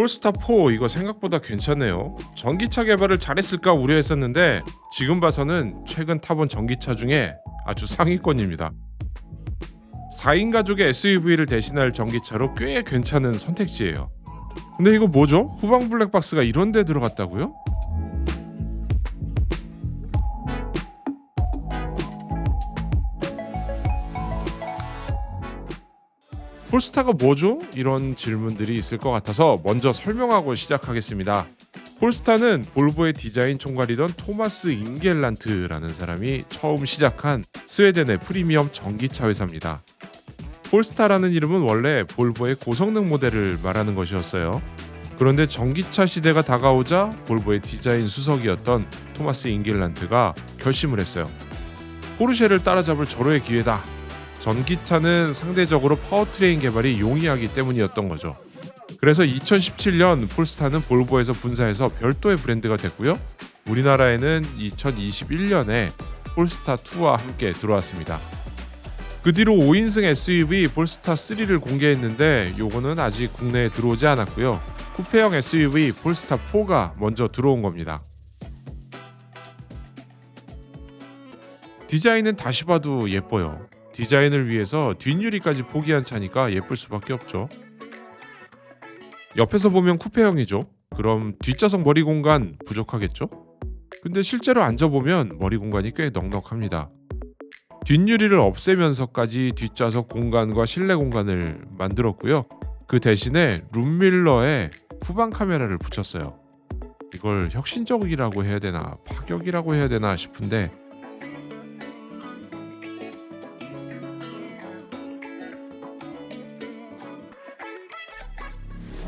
폴스타 4 이거 생각보다 괜찮네요. 전기차 개발을 잘했을까 우려했었는데 지금 봐서는 최근 타본 전기차 중에 아주 상위권입니다. 4인 가족의 SUV를 대신할 전기차로 꽤 괜찮은 선택지예요. 근데 이거 뭐죠? 후방 블랙박스가 이런 데 들어갔다고요? 폴스타가 뭐죠? 이런 질문들이 있을 것 같아서 먼저 설명하고 시작하겠습니다. 폴스타는 볼보의 디자인 총괄이던 토마스 잉겔란트라는 사람이 처음 시작한 스웨덴의 프리미엄 전기차 회사입니다. 폴스타라는 이름은 원래 볼보의 고성능 모델을 말하는 것이었어요. 그런데 전기차 시대가 다가오자 볼보의 디자인 수석이었던 토마스 잉겔란트가 결심을 했어요. 포르쉐를 따라잡을 절호의 기회다. 전기차는 상대적으로 파워트레인 개발이 용이하기 때문이었던 거죠. 그래서 2017년 폴스타는 볼보에서 분사해서 별도의 브랜드가 됐고요. 우리나라에는 2021년에 폴스타 2와 함께 들어왔습니다. 그 뒤로 5인승 SUV 폴스타 3를 공개했는데 요거는 아직 국내에 들어오지 않았고요. 쿠페형 SUV 폴스타 4가 먼저 들어온 겁니다. 디자인은 다시 봐도 예뻐요. 디자인을 위해서 뒷유리까지 포기한 차니까 예쁠 수밖에 없죠. 옆에서 보면 쿠페형이죠. 그럼 뒷좌석 머리 공간 부족하겠죠? 근데 실제로 앉아보면 머리 공간이 꽤 넉넉합니다. 뒷유리를 없애면서까지 뒷좌석 공간과 실내 공간을 만들었고요. 그 대신에 룸밀러에 후방 카메라를 붙였어요. 이걸 혁신적이라고 해야 되나 파격이라고 해야 되나 싶은데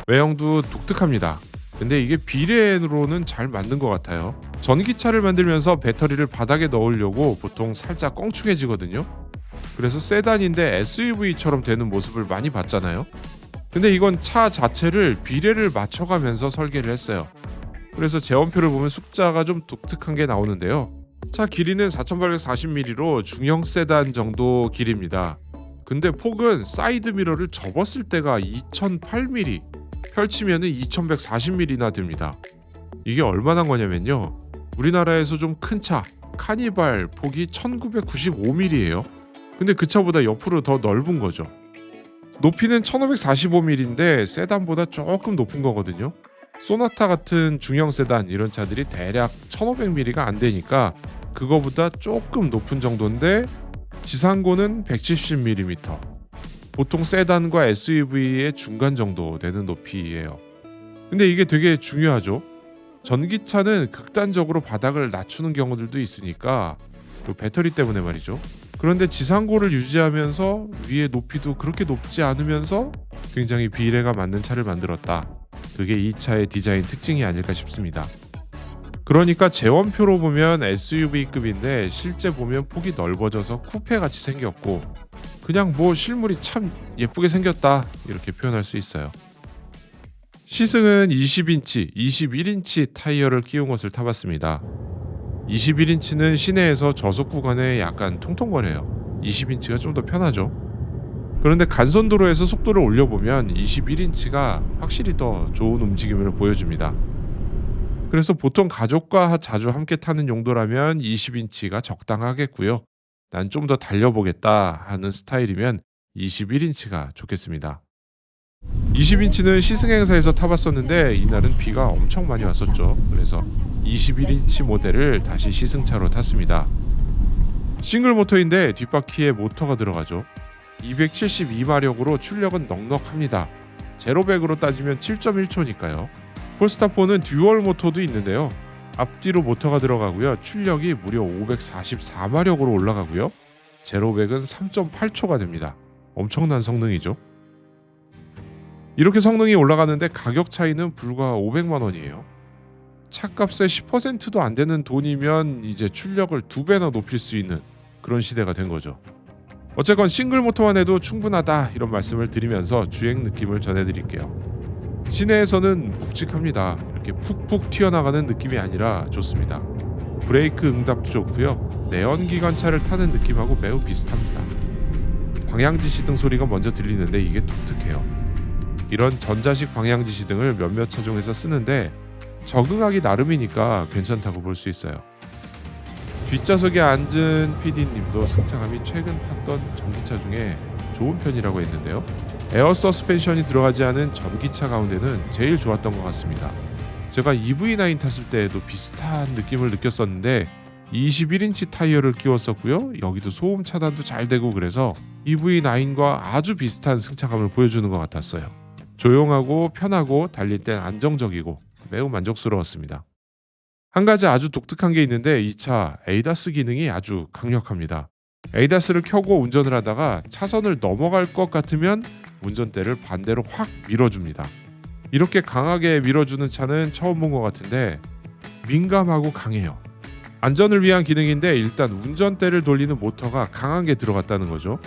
외형도 독특합니다. 근데 이게 비례로는 잘 만든 것 같아요. 전기차를 만들면서 배터리를 바닥에 넣으려고 보통 살짝 껑충해지거든요. 그래서 세단인데 SUV처럼 되는 모습을 많이 봤잖아요. 근데 이건 차 자체를 비례를 맞춰가면서 설계를 했어요. 그래서 재원표를 보면 숫자가 좀 독특한 게 나오는데요. 차 길이는 4,840mm로 중형 세단 정도 길입니다. 근데 폭은 사이드 미러를 접었을 때가 2,008mm, 펼치면은 2,140mm나 됩니다. 이게 얼마나 거냐면요. 우리나라에서 좀 큰 차 카니발 폭이 1995mm예요. 근데 그 차보다 옆으로 더 넓은 거죠. 높이는 1545mm인데 세단보다 조금 높은 거거든요. 소나타 같은 중형 세단 이런 차들이 대략 1500mm가 안 되니까 그거보다 조금 높은 정도인데 지상고는 170mm. 보통 세단과 SUV의 중간 정도 되는 높이예요. 근데 이게 되게 중요하죠. 전기차는 극단적으로 바닥을 낮추는 경우들도 있으니까 그 배터리 때문에 말이죠. 그런데 지상고를 유지하면서 위의 높이도 그렇게 높지 않으면서 굉장히 비례가 맞는 차를 만들었다. 그게 이 차의 디자인 특징이 아닐까 싶습니다. 그러니까 재원표로 보면 SUV급인데 실제 보면 폭이 넓어져서 쿠페 같이 생겼고 그냥 뭐 실물이 참 예쁘게 생겼다 이렇게 표현할 수 있어요. 시승은 20인치, 21인치 타이어를 끼운 것을 타봤습니다. 21인치는 시내에서 저속 구간에 약간 통통거려요. 20인치가 좀 더 편하죠. 그런데 간선도로에서 속도를 올려보면 21인치가 확실히 더 좋은 움직임을 보여줍니다. 그래서 보통 가족과 자주 함께 타는 용도라면 20인치가 적당하겠고요. 난 좀 더 달려보겠다 하는 스타일이면 21인치가 좋겠습니다. 20인치는 시승 행사에서 타봤었는데 이날은 비가 엄청 많이 왔었죠. 그래서 21인치 모델을 다시 시승차로 탔습니다. 싱글 모터인데 뒷바퀴에 모터가 들어가죠. 272마력으로 출력은 넉넉합니다. 제로백으로 따지면 7.1초니까요. 폴스타4는 듀얼 모터도 있는데요. 앞뒤로 모터가 들어가고요. 출력이 무려 544마력으로 올라가고요. 제로백은 3.8초가 됩니다. 엄청난 성능이죠. 이렇게 성능이 올라가는데 가격 차이는 불과 500만 원이에요. 차값의 10%도 안 되는 돈이면 이제 출력을 두 배나 높일 수 있는 그런 시대가 된 거죠. 어쨌건 싱글 모터만 해도 충분하다 이런 말씀을 드리면서 주행 느낌을 전해드릴게요. 시내에서는 묵직합니다. 이렇게 푹푹 튀어나가는 느낌이 아니라 좋습니다. 브레이크 응답도 좋고요. 내연기관차를 타는 느낌하고 매우 비슷합니다. 방향지 시등 소리가 먼저 들리는데 이게 독특해요. 이런 전자식 방향지시 등을 몇몇 차종에서 쓰는데 적응하기 나름이니까 괜찮다고 볼 수 있어요. 뒷좌석에 앉은 PD님도 승차감이 최근 탔던 전기차 중에 좋은 편이라고 했는데요. 에어 서스펜션이 들어가지 않은 전기차 가운데는 제일 좋았던 것 같습니다. 제가 EV9 탔을 때에도 비슷한 느낌을 느꼈었는데 21인치 타이어를 끼웠었고요. 여기도 소음 차단도 잘 되고 그래서 EV9과 아주 비슷한 승차감을 보여주는 것 같았어요. 조용하고 편하고 달릴 땐 안정적이고 매우 만족스러웠습니다. 한 가지 아주 독특한 게 있는데 이 차 에이다스 기능이 아주 강력합니다. 에이다스를 켜고 운전을 하다가 차선을 넘어갈 것 같으면 운전대를 반대로 확 밀어줍니다. 이렇게 강하게 밀어주는 차는 처음 본 것 같은데 민감하고 강해요. 안전을 위한 기능인데 일단 운전대를 돌리는 모터가 강하게 들어갔다는 거죠.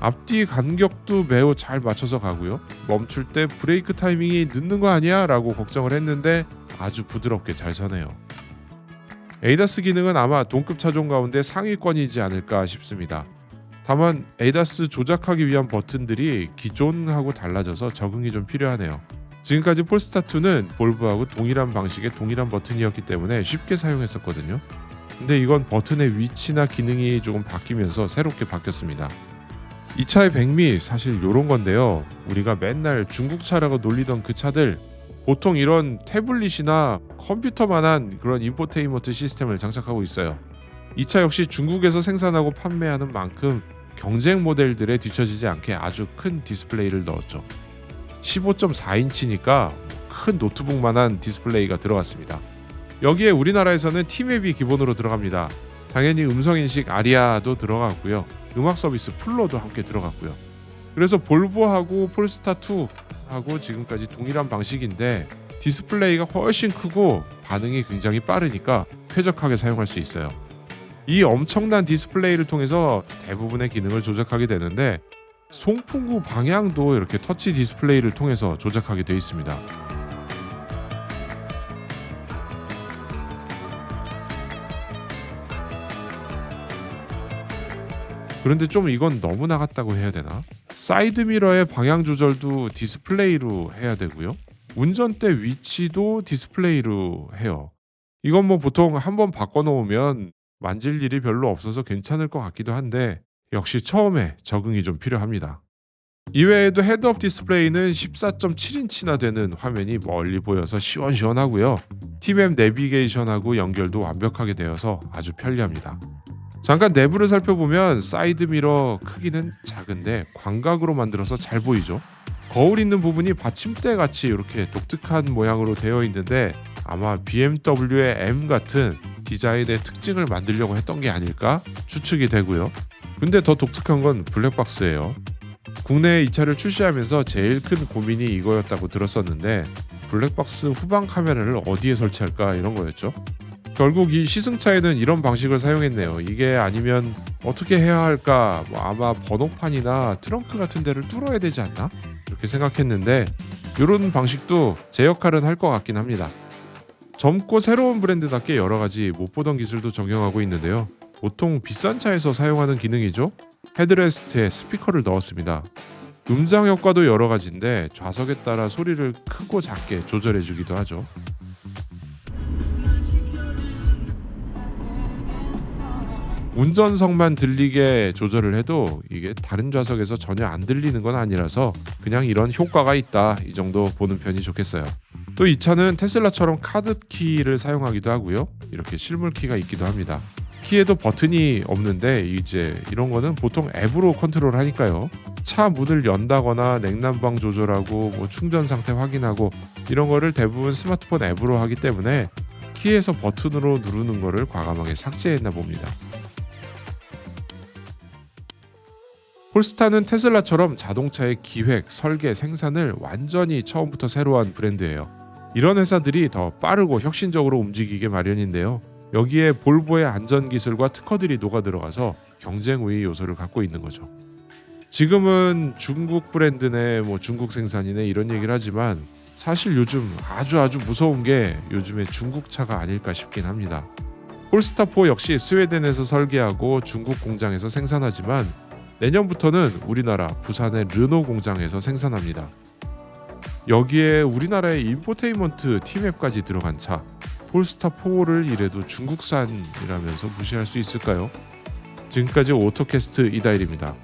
앞뒤 간격도 매우 잘 맞춰서 가고요. 멈출 때 브레이크 타이밍이 늦는 거 아니야? 라고 걱정을 했는데 아주 부드럽게 잘 서네요. 에이다스 기능은 아마 동급 차종 가운데 상위권이지 않을까 싶습니다. 다만 에이다스 조작하기 위한 버튼들이 기존하고 달라져서 적응이 좀 필요하네요. 지금까지 폴스타2는 볼브하고 동일한 방식의 동일한 버튼이었기 때문에 쉽게 사용했었거든요. 근데 이건 버튼의 위치나 기능이 조금 바뀌면서 새롭게 바뀌었습니다. 이 차의 백미 사실 이런 건데요. 우리가 맨날 중국 차라고 놀리던 그 차들 보통 이런 태블릿이나 컴퓨터만한 그런 인포테인먼트 시스템을 장착하고 있어요. 이 차 역시 중국에서 생산하고 판매하는 만큼 경쟁 모델들에 뒤처지지 않게 아주 큰 디스플레이를 넣었죠. 15.4인치니까 큰 노트북만한 디스플레이가 들어갔습니다. 여기에 우리나라에서는 티맵이 기본으로 들어갑니다. 당연히 음성 인식 아리아도 들어갔고요. 음악 서비스 플로도 함께 들어갔고요. 그래서 볼보하고 폴스타 2하고 지금까지 동일한 방식인데 디스플레이가 훨씬 크고 반응이 굉장히 빠르니까 쾌적하게 사용할 수 있어요. 이 엄청난 디스플레이를 통해서 대부분의 기능을 조작하게 되는데 송풍구 방향도 이렇게 터치 디스플레이를 통해서 조작하게 되어 있습니다. 그런데 좀 이건 너무 나갔다고 해야 되나? 사이드 미러의 방향 조절도 디스플레이로 해야 되고요. 운전대 위치도 디스플레이로 해요. 이건 뭐 보통 한번 바꿔놓으면 만질 일이 별로 없어서 괜찮을 것 같기도 한데 역시 처음에 적응이 좀 필요합니다. 이외에도 헤드업 디스플레이는 14.7인치나 되는 화면이 멀리 보여서 시원시원하고요. 티맵 내비게이션하고 연결도 완벽하게 되어서 아주 편리합니다. 잠깐 내부를 살펴보면 사이드 미러 크기는 작은데 광각으로 만들어서 잘 보이죠. 거울 있는 부분이 받침대 같이 이렇게 독특한 모양으로 되어 있는데 아마 BMW의 M 같은 디자인의 특징을 만들려고 했던 게 아닐까 추측이 되고요. 근데 더 독특한 건 블랙박스예요. 국내에 이 차를 출시하면서 제일 큰 고민이 이거였다고 들었었는데 블랙박스 후방 카메라를 어디에 설치할까 이런 거였죠. 결국 이 시승차에는 이런 방식을 사용했네요. 이게 아니면 어떻게 해야 할까? 뭐 아마 번호판이나 트렁크 같은 데를 뚫어야 되지 않나? 이렇게 생각했는데 이런 방식도 제 역할은 할 것 같긴 합니다. 젊고 새로운 브랜드답게 여러 가지 못 보던 기술도 적용하고 있는데요. 보통 비싼 차에서 사용하는 기능이죠. 헤드레스트에 스피커를 넣었습니다. 음장 효과도 여러 가지인데 좌석에 따라 소리를 크고 작게 조절해 주기도 하죠. 운전석만 들리게 조절을 해도 이게 다른 좌석에서 전혀 안 들리는 건 아니라서 그냥 이런 효과가 있다 이 정도 보는 편이 좋겠어요. 또 이 차는 테슬라처럼 카드 키를 사용하기도 하고요. 이렇게 실물 키가 있기도 합니다. 키에도 버튼이 없는데 이제 이런 거는 보통 앱으로 컨트롤 하니까요. 차 문을 연다거나 냉난방 조절하고 뭐 충전 상태 확인하고 이런 거를 대부분 스마트폰 앱으로 하기 때문에 키에서 버튼으로 누르는 거를 과감하게 삭제했나 봅니다. 폴스타는 테슬라처럼 자동차의 기획, 설계, 생산을 완전히 처음부터 새로 한 브랜드예요. 이런 회사들이 더 빠르고 혁신적으로 움직이게 마련인데요. 여기에 볼보의 안전 기술과 특허들이 녹아 들어가서 경쟁 우위 요소를 갖고 있는 거죠. 지금은 중국 브랜드네 뭐 중국 생산이네 이런 얘기를 하지만 사실 요즘 아주 아주 무서운 게 요즘에 중국 차가 아닐까 싶긴 합니다. 폴스타4 역시 스웨덴에서 설계하고 중국 공장에서 생산하지만 내년부터는 우리나라 부산의 르노 공장에서 생산합니다. 여기에 우리나라의 인포테인먼트 티맵까지 들어간 차 폴스타 4를 이래도 중국산이라면서 무시할 수 있을까요? 지금까지 오토캐스트 이다일입니다.